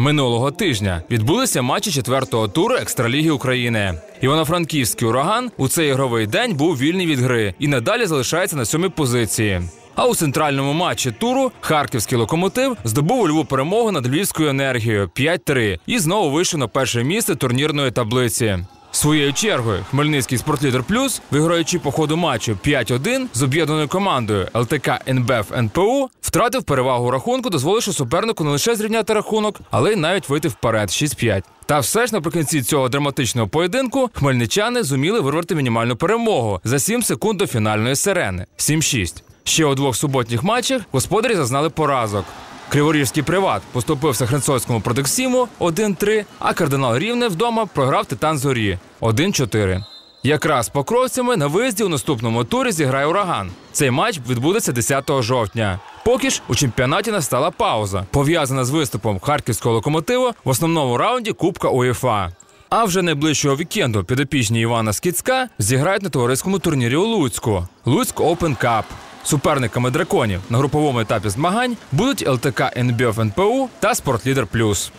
Минулого тижня відбулися матчі четвертого туру екстраліги України. Івано-Франківський ураган у цей ігровий день був вільний від гри і надалі залишається на сьомій позиції. А у центральному матчі туру харківський локомотив здобув у Льву перемогу над львівською енергією 5-3 і знову вийшов на перше місце турнірної таблиці. Своєю чергою Хмельницький спортлідер Плюс, виграючи по ходу матчу 5-1 з об'єднаною командою ЛТК НБФ НПУ, втратив перевагу рахунку, дозволивши супернику не лише зрівняти рахунок, але й навіть вийти вперед 6-5. Та все ж наприкінці цього драматичного поєдинку хмельничани зуміли вирвати мінімальну перемогу за 7 секунд до фінальної сирени 7-6. Ще у двох суботніх матчах господарі зазнали поразок. Криворізький приват поступився Хренцовському Продексіму 1-3, а кардинал Рівне вдома програв Титан Зорі 1-4. Якраз покровцями на виїзді у наступному турі зіграє ураган. Цей матч відбудеться 10 жовтня. Поки ж у чемпіонаті настала пауза, пов'язана з виступом харківського локомотиву в основному раунді Кубка УЄФА. А вже найближчого вікенду підопічні Івана Скіцька зіграють на товариському турнірі у Луцьку Луцьк Open Cup. Суперниками драконів на груповому етапі змагань будуть ЛТК НБФ НПУ та Спортлідер Плюс.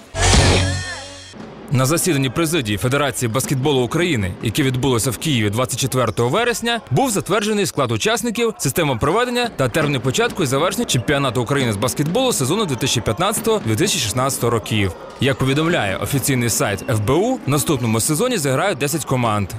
На засіданні президії Федерації баскетболу України, яке відбулося в Києві 24 вересня, був затверджений склад учасників, система проведення та терміни початку і завершення чемпіонату України з баскетболу сезону 2015-2016 років. Як повідомляє офіційний сайт ФБУ, в наступному сезоні зіграють 10 команд.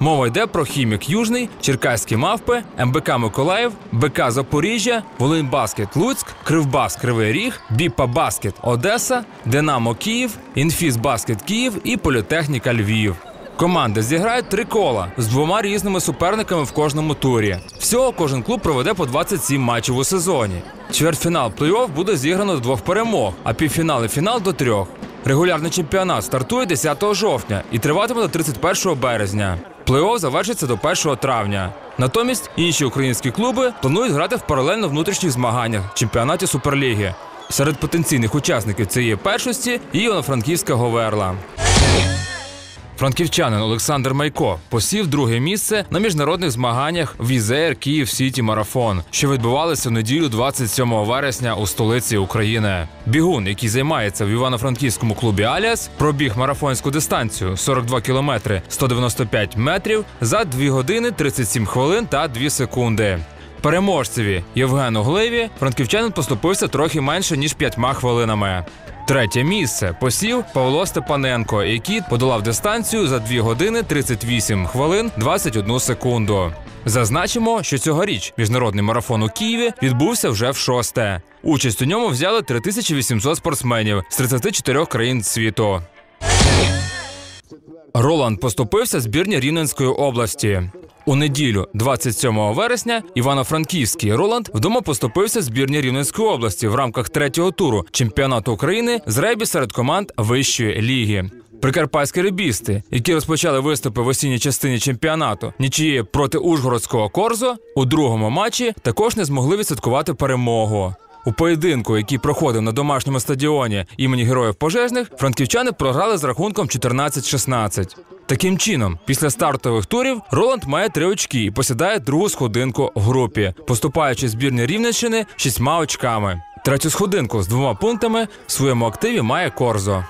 Мова йде про хімік Южний, Черкаські мавпи, МБК Миколаїв, БК Запоріжжя, Волиньбаскет Луцьк, Кривбас Кривий Ріг, Біпа Баскет Одеса, Динамо Київ, Інфіз Баскет Київ і Політехніка Львів. Команди зіграють три кола з двома різними суперниками в кожному турі. Всього кожен клуб проведе по 27 матчів у сезоні. Чвертьфінал плей-офф буде зіграно до двох перемог, а півфінал і фінал до трьох. Регулярний чемпіонат стартує 10 жовтня і триватиме до 31 березня. Плей-офф завершиться до 1 травня. Натомість інші українські клуби планують грати в паралельно внутрішніх змаганнях чемпіонаті Суперліги. Серед потенційних учасників цієї першості Івано-Франківська Говерла. Франківчанин Олександр Майко посів друге місце на міжнародних змаганнях Візер Київ Сіті Марафон, що відбувалися в неділю 27 вересня у столиці України. Бігун, який займається в івано-франківському клубі Аліас, пробіг марафонську дистанцію 42 кілометри 195 метрів за 2 години 37 хвилин та 2 секунди. Переможцеві Євгену Гливі франківчанин поступився трохи менше ніж п'ятьма хвилинами. Третє місце посів Павло Степаненко, який подолав дистанцію за 2 години 38 хвилин 21 секунду. Зазначимо, що цьогоріч міжнародний марафон у Києві відбувся вже в шосте. Участь у ньому взяли 3800 спортсменів з 34 країн світу. Роланд поступився збірні Рівненської області. У неділю, 27 вересня, Івано-Франківський Роланд вдома поступився збірні Рівненської області в рамках третього туру чемпіонату України з ребі серед команд вищої ліги. Прикарпатські ребісти, які розпочали виступи в осінній частині чемпіонату, нічиєю проти Ужгородського Корзо у другому матчі також не змогли відсвяткувати перемогу. У поєдинку, який проходив на домашньому стадіоні імені героїв пожежних, франківчани програли з рахунком 14-16. Таким чином, після стартових турів Роланд має три очки і посідає другу сходинку в групі, поступаючи збірні Рівненщини шістьма очками. Третю сходинку з двома пунктами в своєму активі має Корзо.